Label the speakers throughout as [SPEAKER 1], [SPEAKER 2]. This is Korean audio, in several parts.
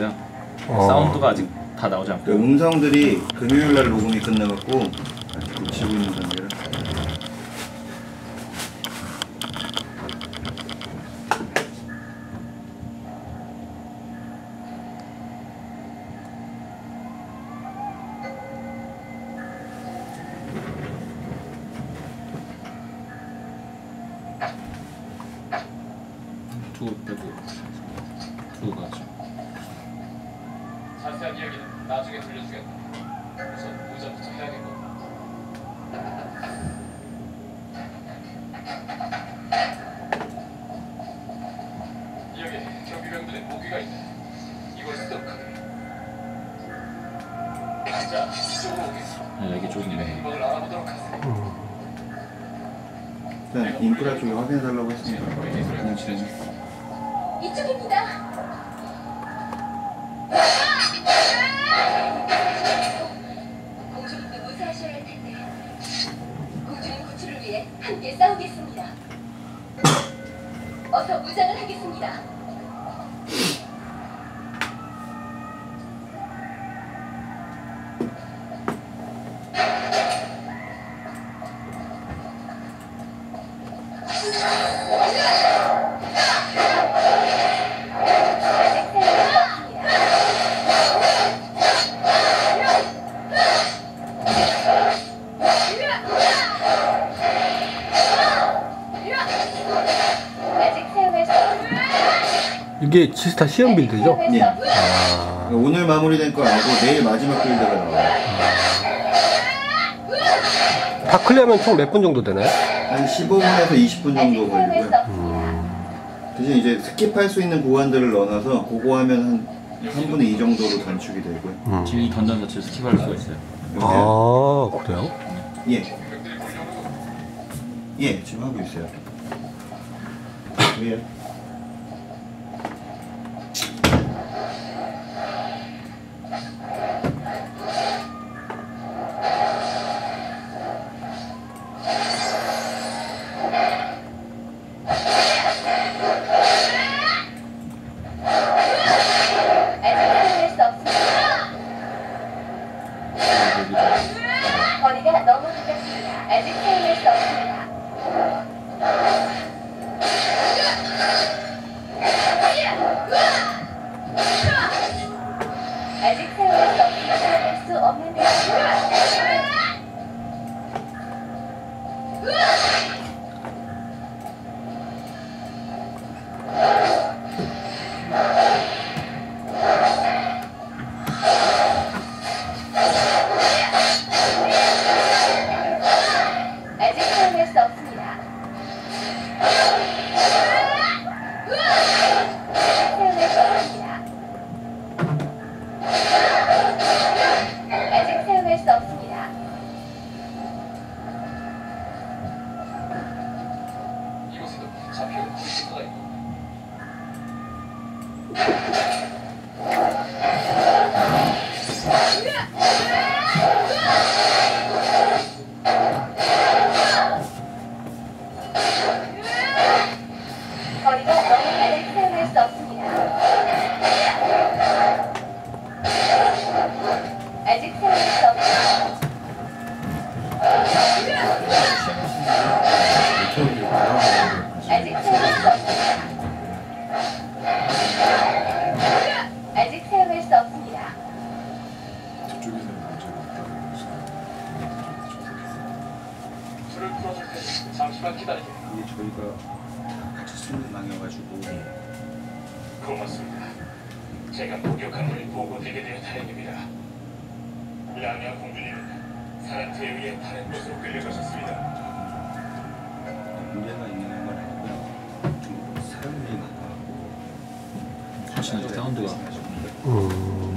[SPEAKER 1] 있어요.
[SPEAKER 2] 어.
[SPEAKER 1] 사운드가 아직 다 나오지
[SPEAKER 3] 그
[SPEAKER 1] 않고.
[SPEAKER 3] 음성들이 금요일 날 녹음이 끝나갖고 아직 고치고 있는 단계라.
[SPEAKER 1] 두고 빼고 가죠.
[SPEAKER 4] 자세한 이야기는 나중에 들려주겠다. 우선 의전부터 해야겠고. 여기 경비병들의 무기가 있다. 이걸 습득하게. 자, 이쪽으로 오겠어.
[SPEAKER 1] 네, 여기 좀
[SPEAKER 4] 님의 행방을 알아보도록 하세요.
[SPEAKER 3] 일단 인프라 쪽에 확인해달라고 했습니다. 그냥 진행.
[SPEAKER 5] 이쪽입니다. 어서 무장을 하겠습니다.
[SPEAKER 2] 이게 지스타 시험 빌드죠?
[SPEAKER 3] 예.
[SPEAKER 5] 없습니다.
[SPEAKER 2] 아,
[SPEAKER 3] 오늘 마무리된 거 알고 내일 마지막 빌드가 나와요.
[SPEAKER 2] 다 클리어하면 총 몇 분 정도 되나요?
[SPEAKER 3] 한 15분에서 20분 정도 걸리고요.
[SPEAKER 5] 없습니다.
[SPEAKER 3] 대신 이제 스킵할 수 있는 구간들을 넣어놔서 그거 하면 한 3분의 2 정도로 단축이 되고요.
[SPEAKER 2] 음.
[SPEAKER 1] 지금 이 던전 자체를 스킵할 수가 있어요.
[SPEAKER 2] 아, 그래요?
[SPEAKER 3] 예, 예, 지금 하고 있어요. 예.
[SPEAKER 5] 가깝습니 사용할 수 없습니다. 아직 사용할 수 없습니다.
[SPEAKER 4] 잡혀온
[SPEAKER 5] 거리가 너무 아직 사용할. 아직 사용할 수 없습니다. 아직 사용할 수 없습니다.
[SPEAKER 3] 저희가 같이 쓰는 망이어가지고
[SPEAKER 4] 고맙습니다. 제가 목욕한 일을 보고드리게 되어 다행입니다. 양야 공주님은 사람들에 의해 다른 곳으로 끌려가셨습니다.
[SPEAKER 3] 문제가 있는 건 아니고요. 좀 낮아가지고
[SPEAKER 1] 훨씬 아직 사운드가
[SPEAKER 2] 음.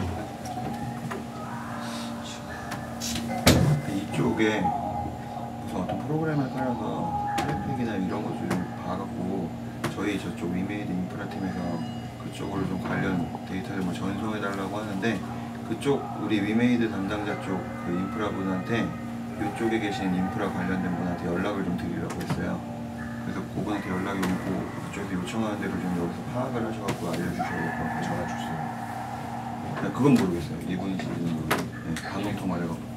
[SPEAKER 3] 이쪽에 무슨 어떤 프로그램을 깔아서 트래픽이나 이런 것을 좀 봐갖고 저희 저쪽 위메이드 인프라 팀에서 그쪽으로 좀 관련 데이터를 뭐 전송해달라고 하는데 그쪽 우리 위메이드 담당자 쪽 그 인프라 분한테 이쪽에 계신 인프라 관련된 분한테 연락을 좀 드리려고 했어요. 그래서 그분한테 연락이 오고 그쪽에서 요청하는 대로 좀 여기서 파악을 하셔갖고 알려주셔야 될것 같아요. 전화 주세요. 네, 그건 모르겠어요. 이분인지 모르겠어요. 네, 방송 통화를 해갖고.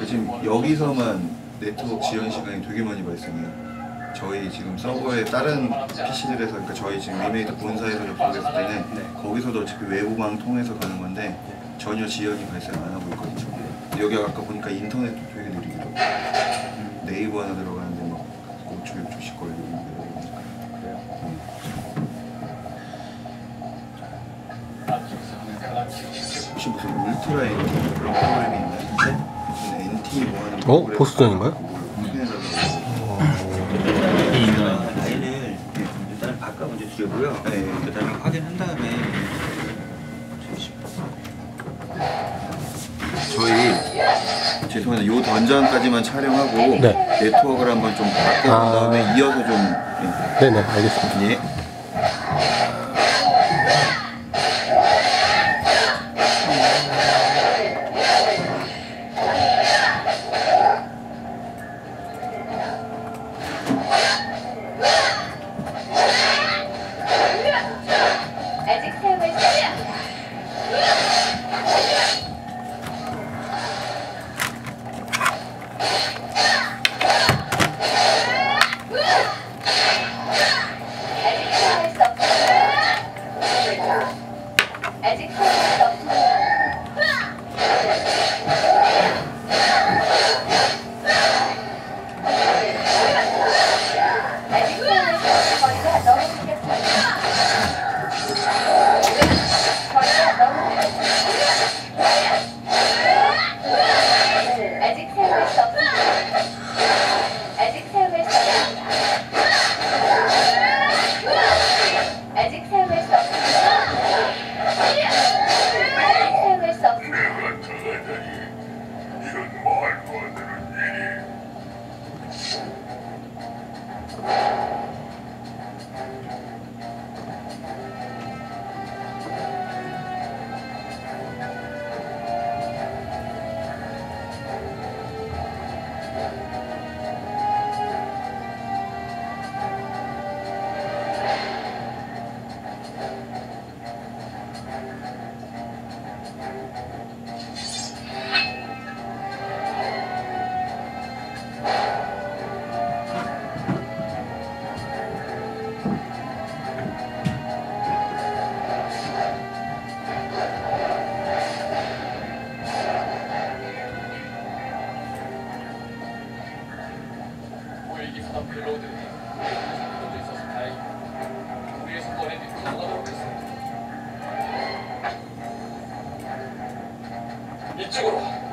[SPEAKER 3] 네. 지금 여기서만 네트워크 지연 시간이 되게 많이 발생해요. 저희 지금 서버에 다른 PC들에서 그러니까 저희 지금 리메이드 본사에서 접속했을 때는 거기서도 어차피 외부망 통해서 가는 건데 전혀 지연이 발생 안 하고 있거든요. 여기 아까 보니까 인터넷도 되게 느리더라고요. 네이버 하나 들어가는데 막 5초, 6초씩 걸리고 그래요. 혹시 무슨 울트라 NT 그런 프로그램이 있나요? 무슨 NT 뭐 하는
[SPEAKER 2] 어?
[SPEAKER 3] 프로그램
[SPEAKER 2] 보스전인가요?
[SPEAKER 3] 그걸 확인해달라고
[SPEAKER 1] 이 인간
[SPEAKER 6] 라인을 일단 바꿔 먼저 주려고요.
[SPEAKER 3] 네.
[SPEAKER 6] 그다음에 확인한 다음에
[SPEAKER 3] 저희 죄송한데 요 던전까지만 촬영하고
[SPEAKER 2] 네.
[SPEAKER 3] 네트워크를 한번 좀 바꿔 본
[SPEAKER 2] 아.
[SPEAKER 3] 다음에 이어서 좀
[SPEAKER 2] 네네, 알겠습니다.
[SPEAKER 3] 예.
[SPEAKER 5] 아
[SPEAKER 4] 펠로우들이 손도 있어서 다행이다. 우리의 손권에 믿고 했습니다. 이쪽으로